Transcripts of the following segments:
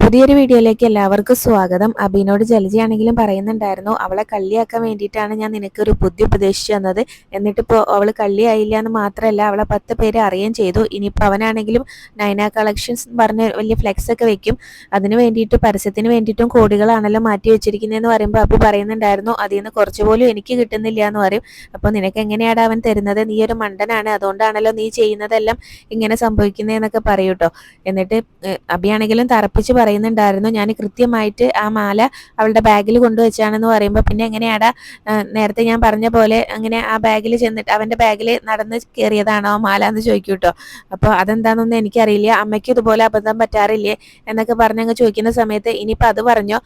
പുതിയൊരു വീഡിയോയിലേക്ക് എല്ലാവർക്കും സ്വാഗതം. അബിനോട് ജലജയാണെങ്കിലും പറയുന്നുണ്ടായിരുന്നു അവളെ കള്ളിയാക്കാൻ വേണ്ടിയിട്ടാണ് ഞാൻ നിനക്കൊരു ബുദ്ധി ഉപദേശിച്ചു തന്നത്. എന്നിട്ടിപ്പോൾ അവൾ കള്ളിയായില്ല എന്ന് മാത്രമല്ല അവളെ പത്ത് പേര് അറിയുകയും ചെയ്തു. ഇനിയിപ്പോൾ അവനാണെങ്കിലും നൈന കളക്ഷൻസ് പറഞ്ഞ് വലിയ ഫ്ലെക്സ് ഒക്കെ വെക്കും. അതിന് വേണ്ടിയിട്ട് പരസ്യത്തിന് വേണ്ടിയിട്ടും കോടികളാണല്ലോ മാറ്റി വെച്ചിരിക്കുന്നതെന്ന് പറയുമ്പോൾ അബി പറയുന്നുണ്ടായിരുന്നു അതിൽ നിന്ന് കുറച്ച് പോലും എനിക്ക് കിട്ടുന്നില്ല എന്ന് പറയും. അപ്പോൾ നിനക്ക് എങ്ങനെയാണ് അവൻ തരുന്നത്? നീ ഒരു മണ്ടനാണ് അതുകൊണ്ടാണല്ലോ നീ ചെയ്യുന്നതെല്ലാം ഇങ്ങനെ സംഭവിക്കുന്നതെന്നൊക്കെ പറയൂട്ടോ എന്നിട്ട് അബിയാണെങ്കിലും തറപ്പിച്ച് പറയുന്നുണ്ടായിരുന്നു. ഞാൻ കൃത്യമായിട്ട് ആ മാല അവളുടെ ബാഗിൽ കൊണ്ടുവച്ചാണെന്ന് പറയുമ്പോൾ പിന്നെ എങ്ങനെയാടാ നേരത്തെ ഞാൻ പറഞ്ഞ പോലെ അങ്ങനെ ആ ബാഗിൽ ചെന്നിട്ട് അവന്റെ ബാഗിൽ നടന്ന് കയറിയതാണോ മാല എന്ന് ചോദിക്കും കേട്ടോ അപ്പോൾ അതെന്താണെന്നൊന്നും എനിക്കറിയില്ല. അമ്മയ്ക്ക് ഇതുപോലെ അബദ്ധം പറ്റാറില്ലേ എന്നൊക്കെ പറഞ്ഞങ്ങ് ചോദിക്കുന്ന സമയത്ത് ഇനിയിപ്പോൾ അത് പറഞ്ഞോ.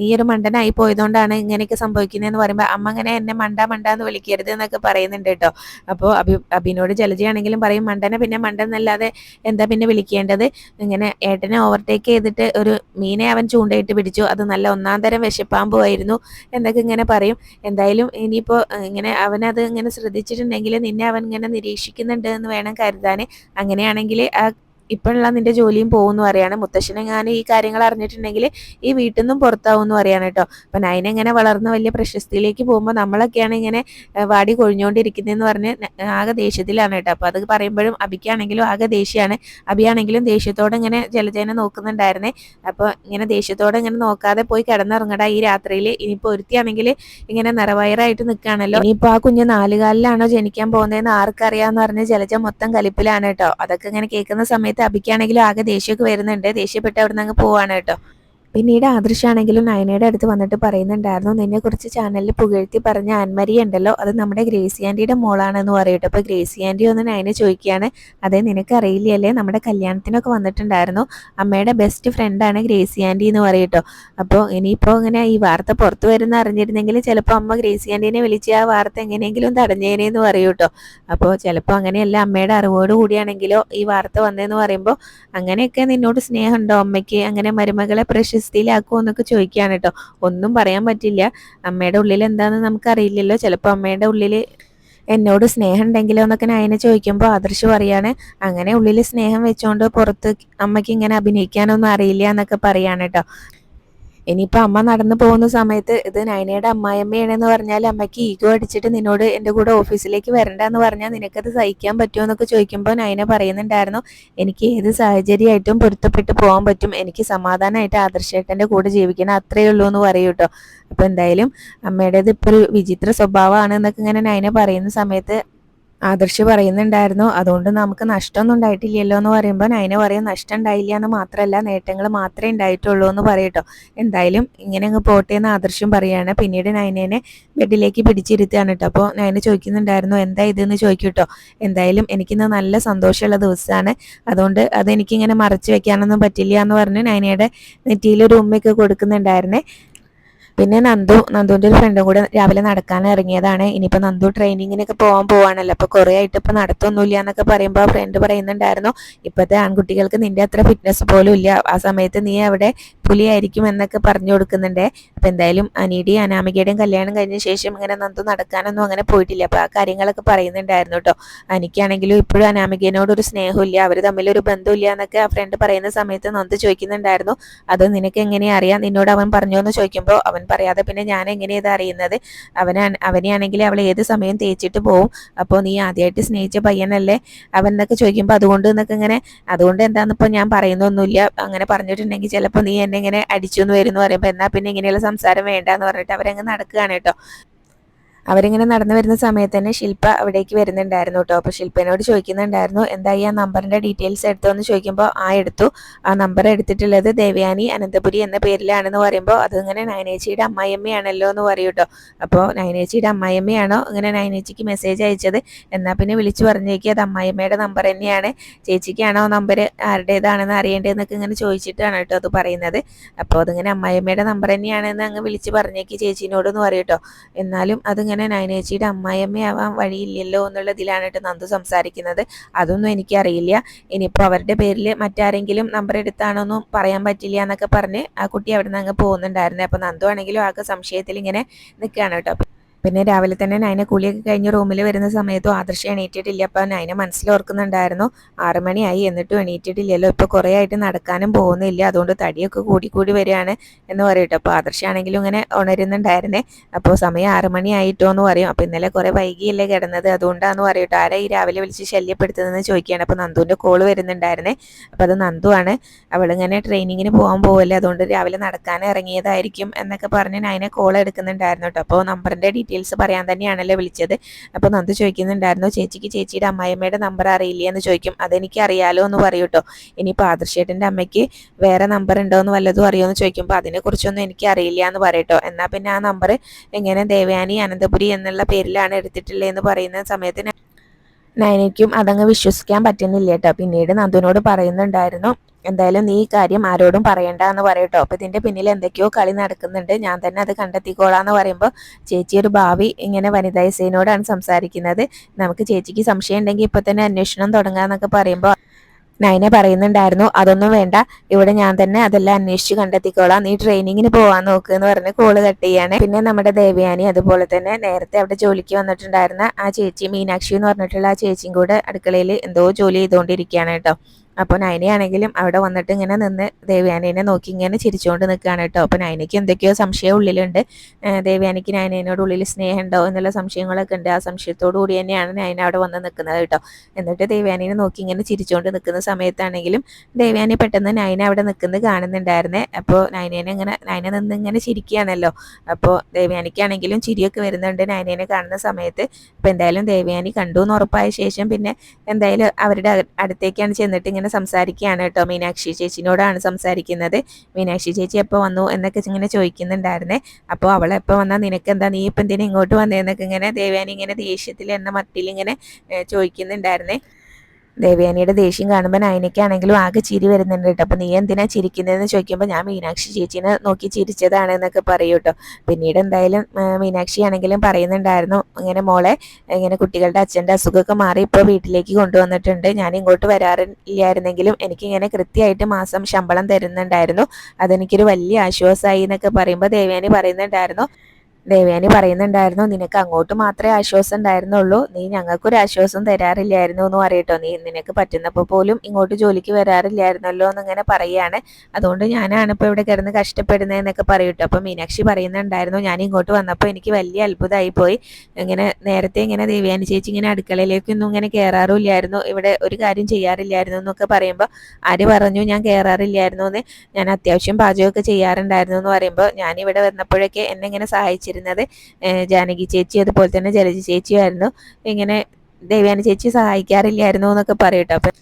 നീ ഒരു മണ്ടനായി പോയതുകൊണ്ടാണ് ഇങ്ങനെയൊക്കെ സംഭവിക്കുന്നതെന്ന് പറയുമ്പോൾ അമ്മ അങ്ങനെ എന്നെ മണ്ട മണ്ട എന്ന് വിളിക്കരുത് എന്നൊക്കെ പറയുന്നുണ്ട് കേട്ടോ. അപ്പോൾ അഭി അഭിനോട് ജലജയാണെങ്കിലും പറയും മണ്ടനെ പിന്നെ മണ്ടെന്നല്ലാതെ എന്താ പിന്നെ വിളിക്കേണ്ടത്? ഇങ്ങനെ ഏട്ടനെ ഓവർടേക്ക് ചെയ്തിട്ട് ഒരു മീനെ അവൻ ചൂണ്ടയിട്ട് പിടിച്ചു. അത് നല്ല ഒന്നാം തരം വിശപ്പാമ്പുമായിരുന്നു എന്നൊക്കെ ഇങ്ങനെ പറയും. എന്തായാലും ഇനിയിപ്പോൾ ഇങ്ങനെ അവനത് ഇങ്ങനെ ശ്രദ്ധിച്ചിട്ടുണ്ടെങ്കിൽ നിന്നെ അവൻ ഇങ്ങനെ നിരീക്ഷിക്കുന്നുണ്ട് എന്ന് വേണം കരുതാൻ. അങ്ങനെയാണെങ്കിൽ ആ ഇപ്പോഴുള്ള നിന്റെ ജോലിയും പോകുമെന്ന് പറയാണ് മുത്തശ്ശനെങ്ങാനും ഈ കാര്യങ്ങൾ അറിഞ്ഞിട്ടുണ്ടെങ്കിൽ ഈ വീട്ടിൽ നിന്നും പുറത്താവും എന്ന് പറയാണ് കേട്ടോ. അപ്പം നൈന ഇങ്ങനെ വളർന്ന് വലിയ പ്രശസ്തിയിലേക്ക് പോകുമ്പോൾ നമ്മളൊക്കെയാണ് ഇങ്ങനെ വാടി കൊഴിഞ്ഞുകൊണ്ടിരിക്കുന്നതെന്ന് പറഞ്ഞ് ആകെ ദേഷ്യത്തിലാണ് കേട്ടോ. അപ്പോൾ അത് പറയുമ്പോഴും അബിക്കാണെങ്കിലും ആകെ ദേഷ്യമാണ് അബിയാണെങ്കിലും ദേഷ്യത്തോടെ ഇങ്ങനെ ജലജേനെ നോക്കുന്നുണ്ടായിരുന്നേ. അപ്പോൾ ഇങ്ങനെ ദേഷ്യത്തോടെ ഇങ്ങനെ നോക്കാതെ പോയി കിടന്നിറങ്ങട ഈ രാത്രിയിൽ ഇനിയിപ്പോൾ ഒരുത്തിയാണെങ്കിൽ ഇങ്ങനെ നിറവയറായിട്ട് നിൽക്കുകയാണല്ലോ. ഇനിയിപ്പോൾ ആ കുഞ്ഞ് നാലുകാലിലാണോ ജനിക്കാൻ പോകുന്നതെന്ന് ആർക്കറിയാന്ന് പറഞ്ഞ് ജലജ മൊത്തം കലിപ്പിലാണ് കേട്ടോ. അതൊക്കെ ഇങ്ങനെ കേൾക്കുന്ന സമയത്ത് സമയത്ത് ആകെ ദേഷ്യമൊക്കെ വരുന്നുണ്ട്. ദേഷ്യപ്പെട്ട് അവിടെ നിന്ന് അങ്ങ് പോവാണ് കേട്ടോ. പിന്നീട് ആദർശാണെങ്കിലും നയനയുടെ അടുത്ത് വന്നിട്ട് പറയുന്നുണ്ടായിരുന്നു നിന്നെ കുറിച്ച് ചാനലിൽ പുകഴ്ത്തി പറഞ്ഞ ആൻമരി ഉണ്ടല്ലോ അത് നമ്മുടെ ഗ്രേസി ആന്റിയുടെ മോളാണെന്ന് പറയട്ടെ. അപ്പോൾ ഗ്രേസി ആന്റി ഒന്ന് നയനെ ചോദിക്കുകയാണ് അതെ നിനക്ക് അറിയില്ലല്ലേ നമ്മുടെ കല്യാണത്തിനൊക്കെ വന്നിട്ടുണ്ടായിരുന്നു അമ്മയുടെ ബെസ്റ്റ് ഫ്രണ്ടാണ് ഗ്രേസി ആന്റി എന്ന് പറയട്ടോ. അപ്പോൾ ഇനിയിപ്പോൾ ഇങ്ങനെ ഈ വാർത്ത പുറത്തു വരുന്ന അറിഞ്ഞിരുന്നെങ്കിൽ ചിലപ്പോൾ അമ്മ ഗ്രേസി ആന്റീനെ വിളിച്ച് ആ വാർത്ത എങ്ങനെയെങ്കിലും തടഞ്ഞേനെന്ന് പറയൂട്ടോ. അപ്പോൾ ചിലപ്പോൾ അങ്ങനെയല്ല അമ്മയുടെ അറിവോട് കൂടിയാണെങ്കിലോ ഈ വാർത്ത വന്നതെന്ന് പറയുമ്പോൾ അങ്ങനെയൊക്കെ നിന്നോട് സ്നേഹമുണ്ടോ അമ്മയ്ക്ക്? അങ്ങനെ മരുമകളെ പ്രശസ്തി അവസ്ഥയിലാക്കുമോ എന്നൊക്കെ ചോദിക്കുകയാണ് കേട്ടോ. ഒന്നും പറയാൻ പറ്റില്ല. അമ്മയുടെ ഉള്ളിൽ എന്താണെന്ന് നമുക്കറിയില്ലല്ലോ. ചിലപ്പോൾ അമ്മയുടെ ഉള്ളിൽ എന്നോട് സ്നേഹം ഉണ്ടെങ്കിലോ എന്നൊക്കെ നയനെ ചോദിക്കുമ്പോൾ ആദർശ് പറയാണ് അങ്ങനെ ഉള്ളിൽ സ്നേഹം വെച്ചുകൊണ്ട് പുറത്ത് അമ്മയ്ക്ക് ഇങ്ങനെ അഭിനയിക്കാനൊന്നും അറിയില്ല എന്നൊക്കെ പറയാണ് കേട്ടോ. ഇനിയിപ്പോൾ അമ്മ നടന്നു പോകുന്ന സമയത്ത് ഇത് നൈനയുടെ അമ്മായിയമ്മയാണെന്ന് പറഞ്ഞാൽ അമ്മയ്ക്ക് ഈഗോ അടിച്ചിട്ട് നിന്നോട് എന്റെ കൂടെ ഓഫീസിലേക്ക് വരണ്ടെന്ന് പറഞ്ഞാൽ നിനക്കത് സഹിക്കാൻ പറ്റുമോ എന്നൊക്കെ ചോദിക്കുമ്പോൾ നൈന പറയുന്നുണ്ടായിരുന്നു എനിക്ക് ഏത് സാഹചര്യമായിട്ടും പൊരുത്തപ്പെട്ട് പോകാൻ പറ്റും. എനിക്ക് സമാധാനമായിട്ട് ആദർശേട്ടന്റെ കൂടെ ജീവിക്കണം അത്രയേ ഉള്ളൂ എന്ന് പറയൂ കേട്ടോ അപ്പോൾ എന്തായാലും അമ്മയുടേത് ഇപ്പോൾ ഒരു വിചിത്ര സ്വഭാവമാണ് എന്നൊക്കെ ഇങ്ങനെ നൈന പറയുന്ന സമയത്ത് ആദർശ് പറയുന്നുണ്ടായിരുന്നു അതുകൊണ്ട് നമുക്ക് നഷ്ടമൊന്നും ഉണ്ടായിട്ടില്ലല്ലോ എന്ന് പറയുമ്പോൾ നയന പറയും നഷ്ടം ഉണ്ടായില്ല എന്ന് മാത്രമല്ല നേട്ടങ്ങൾ മാത്രമേ ഉണ്ടായിട്ടുള്ളൂ എന്ന് പറയട്ടോ എന്തായാലും ഇങ്ങനെ അങ്ങ് പോട്ടെ എന്ന് ആദർശം പറയുകയാണ് പിന്നീട് നയനേനെ ബെഡിലേക്ക് പിടിച്ചിരുത്തുകയാണ് കേട്ടോ അപ്പോൾ നയന ചോദിക്കുന്നുണ്ടായിരുന്നു എന്താ ഇതെന്ന് ചോദിക്കൂട്ടോ എന്തായാലും എനിക്കിന്ന് നല്ല സന്തോഷമുള്ള ദിവസമാണ്. അതുകൊണ്ട് അതെനിക്കിങ്ങനെ മറച്ചു വെക്കാനൊന്നും പറ്റില്ല എന്ന് പറഞ്ഞ് നയനയുടെ നെറ്റിയിലൊരു ഉമ്മയൊക്കെ കൊടുക്കുന്നുണ്ടായിരുന്നേ. പിന്നെ നന്ദു നന്ദുവിന്റെ ഒരു ഫ്രണ്ടും കൂടെ രാവിലെ നടക്കാൻ ഇറങ്ങിയതാണ്. ഇനിയിപ്പോൾ നന്ദു ട്രെയിനിങ്ങിനൊക്കെ പോകാൻ പോവാണല്ലോ. അപ്പോൾ കുറേ ആയിട്ട് ഇപ്പോൾ നടത്തൊന്നുമില്ല എന്നൊക്കെ പറയുമ്പോൾ ഫ്രണ്ട് പറയുന്നുണ്ടായിരുന്നു. ഇപ്പോഴത്തെ ആൺകുട്ടികൾക്ക് നിന്റെ അത്ര ഫിറ്റ്നസ് പോലും ഇല്ല. ആ സമയത്ത് നീ അവിടെ പുലിയായിരിക്കും എന്നൊക്കെ പറഞ്ഞു കൊടുക്കുന്നുണ്ട്. അപ്പോൾ എന്തായാലും അനീടിയും അനാമികയുടെയും കല്യാണം കഴിഞ്ഞ ശേഷം ഇങ്ങനെ നന്ദു നടക്കാനൊന്നും അങ്ങനെ പോയിട്ടില്ല. അപ്പോൾ ആ കാര്യങ്ങളൊക്കെ പറയുന്നുണ്ടായിരുന്നു കേട്ടോ അനിക്കാണെങ്കിലും ഇപ്പോഴും അനാമികേനോടൊരു സ്നേഹമില്ല. അവർ തമ്മിലൊരു ബന്ധമില്ല എന്നൊക്കെ ആ ഫ്രണ്ട് പറയുന്ന സമയത്ത് നന്ദു ചോദിക്കുന്നുണ്ടായിരുന്നു. അത് നിനക്ക് എങ്ങനെയാ അറിയാം? നിന്നോട് അവൻ പറഞ്ഞോ എന്ന് ചോദിക്കുമ്പോൾ അവൻ പറയാതെ പിന്നെ ഞാൻ എങ്ങനെയാ അറിയുന്നത്? അവനെ അവനെയാണെങ്കിൽ അവൾ ഏത് സമയം തേച്ചിട്ട് പോവും? അപ്പോൾ നീ ആദ്യമായിട്ട് സ്നേഹിച്ച പയ്യനല്ലേ അവൻ എന്നൊക്കെ ചോദിക്കുമ്പോൾ അതുകൊണ്ട് എന്നൊക്കെ ഇങ്ങനെ അതുകൊണ്ട് എന്താണെന്നിപ്പോൾ ഞാൻ പറയുന്നൊന്നുമില്ല. അങ്ങനെ പറഞ്ഞിട്ടുണ്ടെങ്കിൽ ചിലപ്പോൾ നീ എന്നെ ഇങ്ങനെ അടിച്ചു എന്ന് വരുന്നു പറയുമ്പോൾ എന്നാൽ പിന്നെ ഇങ്ങനെയുള്ള സംസാരം വേണ്ട എന്ന് പറഞ്ഞിട്ട് അവരങ്ങ് നടക്കുകയാണ് കേട്ടോ. അവരിങ്ങനെ നടന്നു വരുന്ന സമയത്ത് തന്നെ ശില്പ അവിടേക്ക് വരുന്നുണ്ടായിരുന്നു കേട്ടോ. അപ്പോൾ ശില്പനോട് ചോദിക്കുന്നുണ്ടായിരുന്നു എന്തായി ആ നമ്പറിന്റെ ഡീറ്റെയിൽസ് എടുത്തോ? എന്ന് ചോദിക്കുമ്പോൾ ആ എടുത്തു. ആ നമ്പർ എടുത്തിട്ടുള്ളത് ദേവയാനി അനന്തപുരി എന്ന പേരിലാണെന്ന് പറയുമ്പോൾ അതിങ്ങനെ നയനേച്ചിയുടെ അമ്മായിയമ്മയാണല്ലോ എന്ന് പറയൂ കേട്ടോ. അപ്പോൾ നയനേച്ചിയുടെ അമ്മായിയമ്മയാണോ ഇങ്ങനെ നയനേച്ചിക്ക് മെസ്സേജ് അയച്ചത്? എന്നാൽ പിന്നെ വിളിച്ചു പറഞ്ഞേക്കി അത് അമ്മായിയമ്മയുടെ നമ്പർ തന്നെയാണ്. ചേച്ചിക്കാണോ നമ്പർ ആരുടേതാണെന്ന് അറിയേണ്ടതെന്നൊക്കെ ഇങ്ങനെ ചോദിച്ചിട്ടാണ് കേട്ടോ അത് പറയുന്നത്. അപ്പോൾ അതിങ്ങനെ അമ്മായിയമ്മയുടെ നമ്പർ തന്നെയാണെന്ന് അങ്ങ് വിളിച്ച് പറഞ്ഞേക്കി ചേച്ചീനോടെന്ന് പറയും കേട്ടോ. എന്നാലും അതിങ്ങനെ അങ്ങനെ നയനേച്ചിയുടെ അമ്മായിയമ്മയാവാൻ വഴിയില്ലല്ലോ എന്നുള്ളതിലാണ് കേട്ടോ നന്ദു സംസാരിക്കുന്നത്. അതൊന്നും എനിക്കറിയില്ല. ഇനിയിപ്പോൾ അവരുടെ പേരിൽ മറ്റാരെങ്കിലും നമ്പർ എടുത്താണോന്നും പറയാൻ പറ്റില്ല എന്നൊക്കെ പറഞ്ഞ് ആ കുട്ടി അവിടെ നിന്ന് അങ്ങ് പോകുന്നുണ്ടായിരുന്നു. അപ്പോൾ നന്ദു ആണെങ്കിലും ആകെ സംശയത്തിൽ ഇങ്ങനെ നിൽക്കുകയാണ് കേട്ടോ. പിന്നെ രാവിലെ തന്നെ നൈന കുളിയൊക്കെ കഴിഞ്ഞ് റൂമിൽ വരുന്ന സമയത്തും ആദർശ എണീറ്റിട്ടില്ല. അപ്പോൾ നൈന മനസ്സിലോർക്കുന്നുണ്ടായിരുന്നു. ആറ് മണിയായി എന്നിട്ടും എണീറ്റിട്ടില്ലല്ലോ. ഇപ്പോൾ കുറേ ആയിട്ട് നടക്കാനും പോകുന്നില്ല. അതുകൊണ്ട് തടിയൊക്കെ കൂടി കൂടി വരികയാണ് എന്ന് പറയട്ടോ. അപ്പോൾ ആദർശാണെങ്കിലും ഇങ്ങനെ ഉണരുന്നുണ്ടായിരുന്നേ. അപ്പോൾ സമയം ആറ് മണിയായിട്ടോ എന്ന് പറയും. അപ്പോൾ ഇന്നലെ കുറേ വൈകിയല്ലേ കിടന്നത്. അതുകൊണ്ടാന്ന് പറയട്ടോ. ആരാ ഈ രാവിലെ വിളിച്ച് ശല്യപ്പെടുത്തുന്നതെന്ന് ചോദിക്കുകയാണ്. അപ്പോൾ നന്ദുവിന്റെ കോൾ വരുന്നുണ്ടായിരുന്നേ. അപ്പോൾ അത് നന്ദുവാണ് അവളിങ്ങനെ ട്രെയിനിങ്ങിന് പോകാൻ പോവല്ലേ. അതുകൊണ്ട് രാവിലെ നടക്കാൻ ഇറങ്ങിയതായിരിക്കും എന്നൊക്കെ പറഞ്ഞ് നൈന കോൾ എടുക്കുന്നുണ്ടായിരുന്നു കേട്ടോ. അപ്പോൾ നമ്പറിന്റെ ഡീറ്റെയിൽസ് പറയാൻ തന്നെയാണല്ലോ വിളിച്ചത്. അപ്പോൾ നന്ദി ചോദിക്കുന്നുണ്ടായിരുന്നു ചേച്ചിക്ക് ചേച്ചിയുടെ അമ്മായിയമ്മയുടെ നമ്പർ അറിയില്ല? എന്ന് ചോദിക്കും. അതെനിക്ക് അറിയാലോ എന്ന് പറയൂ കേട്ടോ ഇനിയിപ്പോൾ ആദർശേട്ടന്റെ അമ്മയ്ക്ക് വേറെ നമ്പർ ഉണ്ടോ എന്ന് വല്ലതും അറിയുമോ എന്ന് ചോദിക്കുമ്പോൾ അതിനെക്കുറിച്ചൊന്നും എനിക്ക് അറിയില്ല എന്ന് പറയട്ടോ എന്നാൽ പിന്നെ ആ നമ്പർ എങ്ങനെ ദേവയാനി അനന്തപുരി എന്നുള്ള പേരിലാണ് എടുത്തിട്ടുള്ളതെന്ന് പറയുന്ന സമയത്ത് നയനയ്ക്കും അതങ്ങ് വിശ്വസിക്കാൻ പറ്റുന്നില്ല കേട്ടോ പിന്നീട് നന്ദുവിനോട് പറയുന്നുണ്ടായിരുന്നു എന്തായാലും നീ ഈ കാര്യം ആരോടും പറയണ്ട എന്ന് പറയട്ടോ. അപ്പൊ ഇതിന്റെ പിന്നിൽ എന്തൊക്കെയോ കളി നടക്കുന്നുണ്ട്. ഞാൻ തന്നെ അത് കണ്ടെത്തിക്കോളാന്ന് പറയുമ്പോൾ ചേച്ചി ഒരു ഭാവി ഇങ്ങനെ വനിതാ സേനോടാണ് സംസാരിക്കുന്നത്. നമുക്ക് ചേച്ചിക്ക് സംശയം ഉണ്ടെങ്കിൽ ഇപ്പൊ തന്നെ അന്വേഷണം തുടങ്ങാന്നൊക്കെ പറയുമ്പോൾ നൈന പറയുന്നുണ്ടായിരുന്നു അതൊന്നും വേണ്ട. ഇവിടെ ഞാൻ തന്നെ അതെല്ലാം അന്വേഷിച്ച് കണ്ടെത്തിക്കോളാം. നീ ട്രെയിനിങ്ങിന് പോവാൻ നോക്ക് എന്ന് പറഞ്ഞ് കോൾ കട്ട് ചെയ്യാണ്. പിന്നെ നമ്മുടെ ദേവയാനി അതുപോലെ തന്നെ നേരത്തെ അവിടെ ജോലിക്ക് വന്നിട്ടുണ്ടായിരുന്ന ആ ചേച്ചി മീനാക്ഷി എന്ന് പറഞ്ഞിട്ടുള്ള ആ ചേച്ചിയും കൂടെ അടുക്കളയിൽ എന്തോ ജോലി ചെയ്തുകൊണ്ടിരിക്കുകയാണ് കേട്ടോ. അപ്പോൾ നൈനയാണെങ്കിലും അവിടെ വന്നിട്ട് ഇങ്ങനെ നിന്ന് ദേവയാനേനെ നോക്കി ഇങ്ങനെ ചിരിച്ചുകൊണ്ട് നിൽക്കുകയാണ് കേട്ടോ. അപ്പോൾ നൈനയ്ക്ക് എന്തൊക്കെയോ സംശയം ഉള്ളിലുണ്ട്. ദേവയാനിക്ക് നൈനേനോട് ഉള്ളിൽ സ്നേഹമുണ്ടോ എന്നുള്ള സംശയങ്ങളൊക്കെ ഉണ്ട്. ആ സംശയത്തോടു കൂടി തന്നെയാണ് നൈന അവിടെ വന്ന് നിൽക്കുന്നത് കേട്ടോ. എന്നിട്ട് ദേവയാനെ നോക്കി ഇങ്ങനെ ചിരിച്ചുകൊണ്ട് നിൽക്കുന്ന സമയത്താണെങ്കിലും ദേവയാനി പെട്ടെന്ന് നൈന അവിടെ നിൽക്കുന്നത് കാണുന്നുണ്ടായിരുന്നേ. അപ്പോൾ നൈനേനെ ഇങ്ങനെ നൈന നിന്ന് ഇങ്ങനെ ചിരിക്കുകയാണല്ലോ. അപ്പോൾ ദേവയാനിക്കാണെങ്കിലും ചിരിയൊക്കെ വരുന്നുണ്ട് നൈനേനെ കാണുന്ന സമയത്ത്. അപ്പോൾ എന്തായാലും ദേവയാനി കണ്ടു എന്ന് ഉറപ്പായ ശേഷം പിന്നെ എന്തായാലും അവരുടെ അടുത്തേക്കാണ് ചെന്നിട്ട് ഇങ്ങനെ സംസാരിക്കുകയാണ് കേട്ടോ. മീനാക്ഷി ചേച്ചിനോടാണ് സംസാരിക്കുന്നത്. മീനാക്ഷി ചേച്ചി എപ്പോൾ വന്നു എന്നൊക്കെ ഇങ്ങനെ ചോദിക്കുന്നുണ്ടായിരുന്നേ. അപ്പോൾ അവൾ എപ്പോൾ വന്നാൽ നിനക്ക് എന്താ നീ ഇപ്പം എന്തിനാ ഇങ്ങോട്ട് വന്നതെന്നൊക്കെ ഇങ്ങനെ ദേവ്യാനി ഇങ്ങനെ ദേഷ്യത്തിൽ എന്ന മട്ടിൽ ഇങ്ങനെ ചോദിക്കുന്നുണ്ടായിരുന്നേ. ദേവയാനിയുടെ ദേഷ്യം കാണുമ്പോൾ നയനയ്ക്കാണെങ്കിലും ആകെ ചിരി വരുന്നുണ്ട് കേട്ടോ. അപ്പോൾ നീ എന്തിനാ ചിരിക്കുന്നതെന്ന് ചോദിക്കുമ്പോൾ ഞാൻ മീനാക്ഷി ചേച്ചീനെ നോക്കി ചിരിച്ചതാണ് എന്നൊക്കെ പറയൂ കേട്ടോ. പിന്നീട് എന്തായാലും മീനാക്ഷി ആണെങ്കിലും പറയുന്നുണ്ടായിരുന്നു ഇങ്ങനെ മോളെ ഇങ്ങനെ കുട്ടികളുടെ അച്ഛന്റെ അസുഖമൊക്കെ മാറി ഇപ്പോൾ വീട്ടിലേക്ക് കൊണ്ടുവന്നിട്ടുണ്ട്. ഞാൻ ഇങ്ങോട്ട് വരാറില്ലായിരുന്നെങ്കിലും എനിക്കിങ്ങനെ കൃത്യമായിട്ട് മാസം ശമ്പളം തരുന്നുണ്ടായിരുന്നു. അതെനിക്കൊരു വലിയ ആശ്വാസമായി എന്നൊക്കെ പറയുമ്പോൾ ദേവയാനി പറയുന്നുണ്ടായിരുന്നു. ദേവയാനി പറയുന്നുണ്ടായിരുന്നു നിനക്ക് അങ്ങോട്ട് മാത്രമേ ആശ്വാസം ഉണ്ടായിരുന്നുള്ളൂ. നീ ഞങ്ങൾക്കൊരു ആശ്വാസം തരാറില്ലായിരുന്നു എന്ന് പറയട്ടോ. നീ നിനക്ക് പറ്റുന്നപ്പോൾ പോലും ഇങ്ങോട്ട് ജോലിക്ക് വരാറില്ലായിരുന്നല്ലോ എന്നിങ്ങനെ പറയുകയാണ്. അതുകൊണ്ട് ഞാനാണ് ഇപ്പോൾ ഇവിടെ കിടന്ന് കഷ്ടപ്പെടുന്നതെന്നൊക്കെ പറയട്ടോ. അപ്പം മീനാക്ഷി പറയുന്നുണ്ടായിരുന്നു ഞാൻ ഇങ്ങോട്ട് വന്നപ്പോൾ എനിക്ക് വലിയ അത്ഭുതമായി പോയി ഇങ്ങനെ നേരത്തെ ഇങ്ങനെ ദേവയാനി ചേച്ചി ഇങ്ങനെ അടുക്കളയിലേക്കൊന്നും ഇങ്ങനെ കയറാറില്ലായിരുന്നു ഇവിടെ ഒരു കാര്യം ചെയ്യാറില്ലായിരുന്നു എന്നൊക്കെ പറയുമ്പോൾ ആര് പറഞ്ഞു ഞാൻ കയറാറില്ലായിരുന്നു എന്ന്? ഞാൻ അത്യാവശ്യം പാചകമൊക്കെ ചെയ്യാറുണ്ടായിരുന്നു എന്ന് പറയുമ്പോൾ ഞാൻ ഇവിടെ വന്നപ്പോഴൊക്കെ എന്നെ ഇങ്ങനെ സഹായിച്ചിരുന്നു. ഉണ്ടായിരുന്നത് ജാനകി ചേച്ചി അതുപോലെ തന്നെ ജലജ ചേച്ചിയായിരുന്നു ഇങ്ങനെ ദേവ്യാനി ചേച്ചി സഹായിക്കാറില്ലായിരുന്നു എന്നൊക്കെ പറയട്ടോ. അപ്പം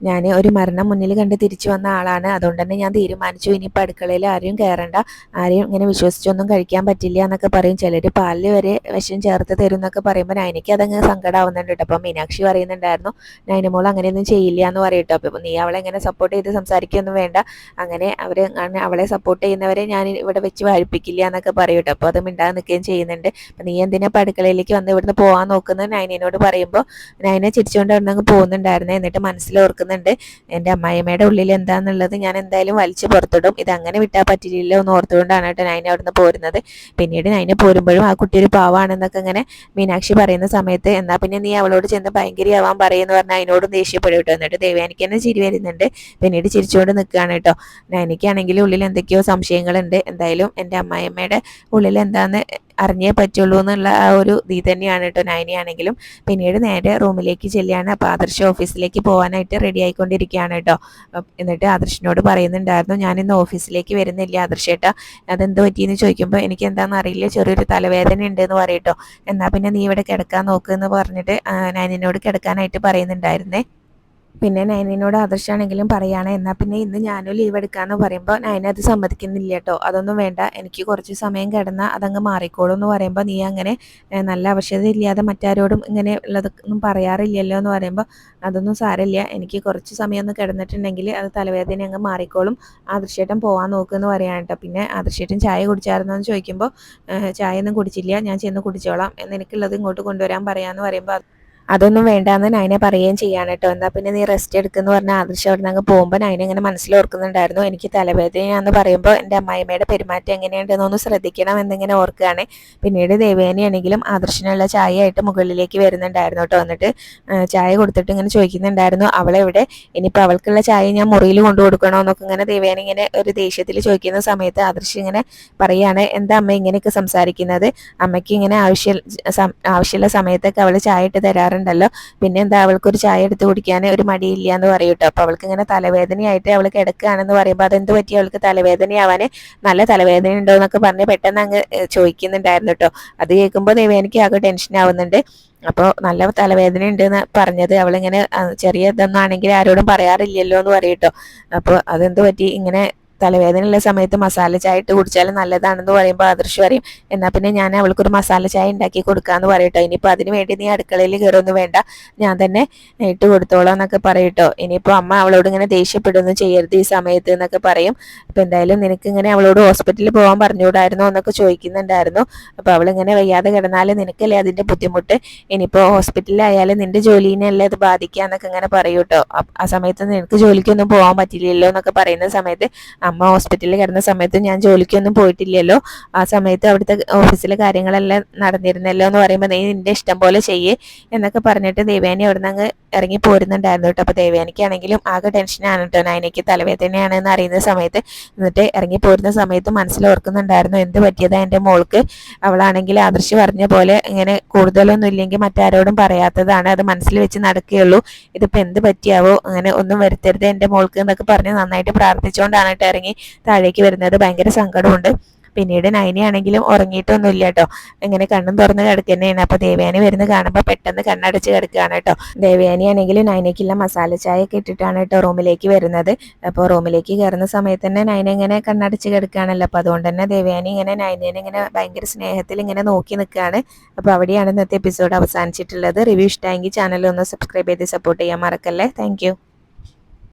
ഞാൻ ഒരു മരണം മുന്നിൽ കണ്ട് തിരിച്ചു വന്ന ആളാണ്. അതുകൊണ്ട് തന്നെ ഞാൻ തീരുമാനിച്ചു. ഇനിയിപ്പോൾ അടുക്കളയിൽ ആരെയും കയറണ്ട ആരെയും ഇങ്ങനെ വിശ്വസിച്ചൊന്നും കഴിക്കാൻ പറ്റില്ല എന്നൊക്കെ പറയും. ചിലർ പാലിൽ വരെ വിഷം ചേർത്ത് തരും എന്നൊക്കെ പറയുമ്പോൾ നൈനയ്ക്ക് അതങ്ങ് സങ്കടമാവുന്നുണ്ട് കേട്ടോ. അപ്പം മീനാക്ഷി പറയുന്നുണ്ടായിരുന്നു നൈനമോൾ അങ്ങനെയൊന്നും ചെയ്യില്ല എന്ന് പറയട്ടോ അപ്പം നീ അവളെ ഇങ്ങനെ സപ്പോർട്ട് ചെയ്ത് സംസാരിക്കുകയൊന്നും വേണ്ട. അങ്ങനെ അവർ അവളെ സപ്പോർട്ട് ചെയ്യുന്നവരെ ഞാൻ ഇവിടെ വെച്ച് വാഴിപ്പിക്കില്ല എന്നൊക്കെ പറയട്ടോ അപ്പോൾ അത് മിണ്ടാതെ നിൽക്കുകയും ചെയ്യുന്നുണ്ട്. അപ്പം നീ എന്തിനാ ഇപ്പം അടുക്കളയിലേക്ക് വന്ന് ഇവിടുന്ന് പോകാൻ നോക്കുന്നത്? നൈനയോട് പറയുമ്പോൾ നൈന ചിരിച്ചുകൊണ്ട് അവിടെ നിന്ന് പോകുന്നുണ്ടായിരുന്നു എന്നിട്ട് മനസ്സിലോർക്കുന്നത് പറയുന്നുണ്ട് എന്റെ അമ്മായിയമ്മയുടെ ഉള്ളിൽ എന്താണെന്നുള്ളത് ഞാൻ എന്തായാലും വലിച്ചു പുറത്തിടും. ഇത് അങ്ങനെ വിട്ടാൽ പറ്റില്ലല്ലോ എന്ന് ഓർത്തുകൊണ്ടാണ് കേട്ടോ നൈന അവിടുന്ന് പോരുന്നത്. പിന്നീട് നൈന പോരുമ്പോഴും ആ കുട്ടി ഒരു പാവാണെന്നൊക്കെ ഇങ്ങനെ മീനാക്ഷി പറയുന്ന സമയത്ത് എന്നാൽ പിന്നെ നീ അവളോട് ചെന്ന് ഭയങ്കരയാവാൻ പറയുമെന്ന് പറഞ്ഞാൽ അതിനോടും ദേഷ്യപ്പെടും കേട്ടോ. എന്നിട്ട് ദേവ്യാനിക്ക് തന്നെ ചിരി വരുന്നുണ്ട്. പിന്നീട് ചിരിച്ചുകൊണ്ട് നിൽക്കുകയാണ് കേട്ടോ. നൈനിക്കാണെങ്കിലും ഉള്ളിൽ എന്തൊക്കെയോ സംശയങ്ങളുണ്ട്. എന്തായാലും എന്റെ അമ്മായിയമ്മയുടെ ഉള്ളിൽ എന്താന്ന് അറിഞ്ഞേ പറ്റുള്ളൂ എന്നുള്ള ആ ഒരു ഇത് തന്നെയാണ് കേട്ടോ നൈനിയാണെങ്കിലും പിന്നീട് നേരെ റൂമിലേക്ക് ചെല്ലുകയാണ്. അപ്പോൾ ആദർശ ഓഫീസിലേക്ക് പോകാനായിട്ട് റെഡി ആയിക്കൊണ്ടിരിക്കുകയാണ് കേട്ടോ എന്നിട്ട് ആദർശിനോട് പറയുന്നുണ്ടായിരുന്നു ഞാൻ ഇന്ന് ഓഫീസിലേക്ക് വരുന്നില്ല ആദർശേട്ടാ. അതെന്ത് പറ്റിയെന്ന് ചോദിക്കുമ്പോൾ എനിക്ക് എന്താണെന്ന് അറിയില്ല. ചെറിയൊരു തലവേദന ഉണ്ട് എന്ന് പറയട്ടോ എന്നാൽ പിന്നെ നീ ഇവിടെ കിടക്കാൻ നോക്കുമെന്ന് പറഞ്ഞിട്ട് നൈനിനോട് കിടക്കാനായിട്ട് പറയുന്നുണ്ടായിരുന്നേ. പിന്നെ നയനിനോട് ആദർശാണെങ്കിലും പറയുകയാണ് എന്നാൽ പിന്നെ ഇന്ന് ഞാനും ലീവ് എടുക്കാമെന്ന് പറയുമ്പോൾ നയന അത് സമ്മതിക്കുന്നില്ല കേട്ടോ അതൊന്നും വേണ്ട. എനിക്ക് കുറച്ച് സമയം കിടന്നാൽ അതങ്ങ് മാറിക്കോളും എന്ന് പറയുമ്പോൾ നീ അങ്ങനെ നല്ല ആവശ്യത ഇല്ലാതെ മറ്റാരോടും ഇങ്ങനെ ഉള്ളതൊന്നും പറയാറില്ലല്ലോ എന്ന് പറയുമ്പോൾ അതൊന്നും സാരമില്ല. എനിക്ക് കുറച്ച് സമയം ഒന്ന് കിടന്നിട്ടുണ്ടെങ്കിൽ അത് തലവേദന അങ്ങ് മാറിക്കോളും. ആദർശേട്ടൻ പോകാൻ നോക്കുമെന്ന് പറയാൻ കേട്ടോ പിന്നെ ആദർശേട്ടൻ ചായ കുടിച്ചായിരുന്നോ എന്ന് ചോദിക്കുമ്പോൾ ചായ ഒന്നും കുടിച്ചില്ല. ഞാൻ ചെന്ന് കുടിച്ചോളാം. എനിക്കുള്ളത് ഇങ്ങോട്ട് കൊണ്ടുവരാൻ പറയാമെന്ന് പറയുമ്പോൾ അതൊന്നും വേണ്ടാന്ന് നയനെ പറയുകയും ചെയ്യാണ് കേട്ടോ. എന്നാൽ പിന്നെ നീ റെസ്റ്റ് എടുക്കുന്നു പറഞ്ഞാൽ ആദർശം അവിടെ നിന്ന് പോകുമ്പോൾ നൈന ഇങ്ങനെ മനസ്സിലോർക്കുന്നുണ്ടായിരുന്നു എനിക്ക് തലവേദനയാണെന്ന് പറയുമ്പോൾ എന്റെ അമ്മായിമ്മയുടെ പെരുമാറ്റം എങ്ങനെയുണ്ടെന്നൊന്ന് ശ്രദ്ധിക്കണം എന്നിങ്ങനെ ഓർക്കുകയാണ്. പിന്നീട് ദേവേനയാണെങ്കിലും ആദർശനുള്ള ചായ ആയിട്ട് മുകളിലേക്ക് വരുന്നുണ്ടായിരുന്നു കേട്ടോ. എന്നിട്ട് ചായ കൊടുത്തിട്ട് ഇങ്ങനെ ചോദിക്കുന്നുണ്ടായിരുന്നു അവളെവിടെ? ഇനിയിപ്പോൾ അവൾക്കുള്ള ചായ ഞാൻ മുറിയിൽ കൊണ്ടു കൊടുക്കണോ? എന്നൊക്കെ ഇങ്ങനെ ദേവേന ഇങ്ങനെ ഒരു ദേഷ്യത്തിൽ ചോദിക്കുന്ന സമയത്ത് ആദർശം ഇങ്ങനെ പറയുകയാണ് എന്താ അമ്മ ഇങ്ങനെയൊക്കെ സംസാരിക്കുന്നത്? അമ്മയ്ക്ക് ഇങ്ങനെ ആവശ്യ ആവശ്യമുള്ള സമയത്തൊക്കെ അവൾ ചായ ഇട്ട് തരാറുണ്ടല്ലോ പിന്നെ എന്താ അവൾക്കൊരു ചായ എടുത്ത് കുടിക്കാൻ ഒരു മടിയില്ല എന്ന് പറയും കേട്ടോ അപ്പോൾ അവൾക്ക് ഇങ്ങനെ തലവേദനയായിട്ട് അവൾ കിടക്കുകയാണെന്ന് പറയുമ്പോൾ അതെന്ത് പറ്റി? അവൾക്ക് തലവേദനയാവാൻ നല്ല തലവേദന ഉണ്ടോ എന്നൊക്കെ പറഞ്ഞ് പെട്ടെന്ന് അങ്ങ് ചോദിക്കുന്നുണ്ടായിരുന്നു കേട്ടോ അത് കേൾക്കുമ്പോൾ ദേവേനിക്ക് ആകെ ടെൻഷൻ ആവുന്നുണ്ട്. അപ്പോൾ നല്ല തലവേദന ഉണ്ട് എന്ന് പറഞ്ഞത് അവളിങ്ങനെ ചെറിയ ഇതൊന്നും ആരോടും പറയാറില്ലല്ലോ എന്ന് പറയട്ടോ അപ്പോൾ അതെന്ത് പറ്റി? ഇങ്ങനെ തലവേദനയുള്ള സമയത്ത് മസാല ചായ ഇട്ട് കുടിച്ചാൽ നല്ലതാണെന്ന് പറയുമ്പോൾ ആദർശ് പറയും എന്നാൽ പിന്നെ ഞാൻ അവൾക്കൊരു മസാല ചായ ഉണ്ടാക്കി കൊടുക്കാമെന്ന് പറയട്ടോ. ഇനിയിപ്പോൾ അതിന് വേണ്ടി നീ അടുക്കളയിൽ കയറൊന്നും വേണ്ട. ഞാൻ തന്നെ ഇട്ട് കൊടുത്തോളാം എന്നൊക്കെ പറയട്ടോ. ഇനിയിപ്പോൾ അമ്മ അവളോട് ഇങ്ങനെ ദേഷ്യപ്പെടുന്നു ചെയ്യരുത് ഈ സമയത്ത് എന്നൊക്കെ പറയും. അപ്പം എന്തായാലും നിനക്ക് ഇങ്ങനെ അവളോട് ഹോസ്പിറ്റലിൽ പോകാൻ പറഞ്ഞുകൂടായിരുന്നോ എന്നൊക്കെ ചോദിക്കുന്നുണ്ടായിരുന്നു. അപ്പോൾ അവളിങ്ങനെ വയ്യാതെ കിടന്നാൽ നിനക്കല്ലേ അതിന്റെ ബുദ്ധിമുട്ട്? ഇനിയിപ്പോൾ ഹോസ്പിറ്റലിലായാലും നിന്റെ ജോലിനെയല്ലേ അത് ബാധിക്കുക എന്നൊക്കെ ഇങ്ങനെ പറയൂട്ടോ. ആ സമയത്ത് നിനക്ക് ജോലിക്കൊന്നും പോകാൻ പറ്റില്ലല്ലോ എന്നൊക്കെ പറയുന്ന സമയത്ത് ഹോസ്പിറ്റലിൽ കിടന്ന സമയത്ത് ഞാൻ ജോലിക്കൊന്നും പോയിട്ടില്ലല്ലോ. ആ സമയത്ത് അവിടുത്തെ ഓഫീസിലെ കാര്യങ്ങളെല്ലാം നടന്നിരുന്നല്ലോ എന്ന് പറയുമ്പോൾ നീ നിന്റെ ഇഷ്ടം പോലെ ചെയ്യേ എന്നൊക്കെ പറഞ്ഞിട്ട് ദേവയാനി അവിടുന്ന് അങ്ങ് ഇറങ്ങി പോരുന്നുണ്ടായിരുന്നു കേട്ടോ. അപ്പോൾ ദേവയാനിക്കാണെങ്കിലും ആകെ ടെൻഷനാണ് കേട്ടോ. നയനയ്ക്ക് തലവേദനയാണ് എന്ന് അറിയുന്ന സമയത്ത് എന്നിട്ട് ഇറങ്ങി പോരുന്ന സമയത്ത് മനസ്സിൽ ഓർക്കുന്നുണ്ടായിരുന്നു എന്ത് പറ്റിയതാ എന്റെ മോൾക്ക്? അവളാണെങ്കിൽ ആദർശ് പറഞ്ഞ പോലെ ഇങ്ങനെ കൂടുതലൊന്നും ഇല്ലെങ്കിൽ മറ്റാരോടും പറയാത്തതാണ്. അത് മനസ്സിൽ വെച്ച് നടക്കുകയുള്ളൂ. ഇതിപ്പോൾ എന്ത് പറ്റിയാവോ? അങ്ങനെ ഒന്നും വരുത്തരുത് എന്റെ മോൾക്ക് എന്നൊക്കെ പറഞ്ഞ് നന്നായിട്ട് പ്രാർത്ഥിച്ചുകൊണ്ടാണ് കേട്ടോ ഇറങ്ങി താഴേക്ക് വരുന്നത്. ഭയങ്കര സങ്കടമുണ്ട്. പിന്നീട് നൈനയാണെങ്കിലും ഉറങ്ങിയിട്ടൊന്നുമില്ല കേട്ടോ ഇങ്ങനെ കണ്ണും തുറന്ന് കിടക്കുന്നതാണ്. അപ്പൊ ദേവയാനി വരുന്ന കാണുമ്പോൾ പെട്ടെന്ന് കണ്ണടച്ച് കിടക്കുകയാണ് കേട്ടോ ദേവയാനി ആണെങ്കിലും നൈനയ്ക്കുള്ള മസാല ചായ ഒക്കെ ഇട്ടിട്ടാണ് കേട്ടോ റൂമിലേക്ക് വരുന്നത്. അപ്പോൾ റൂമിലേക്ക് കയറുന്ന സമയത്ത് തന്നെ നൈന ഇങ്ങനെ കണ്ണടച്ച് കിടക്കുകയാണല്ലോ. അപ്പോൾ അതുകൊണ്ട് തന്നെ ദേവയാനി ഇങ്ങനെ നൈനേനെ ഇങ്ങനെ ഭയങ്കര സ്നേഹത്തിൽ ഇങ്ങനെ നോക്കി നിൽക്കുകയാണ്. അപ്പോൾ അവിടെയാണ് ഇന്നത്തെ എപ്പിസോഡ് അവസാനിച്ചിട്ടുള്ളത്. റിവ്യൂ ഇഷ്ടമെങ്കിൽ ചാനൽ ഒന്ന് സബ്സ്ക്രൈബ് ചെയ്ത് സപ്പോർട്ട് ചെയ്യാൻ മറക്കല്ലേ. താങ്ക്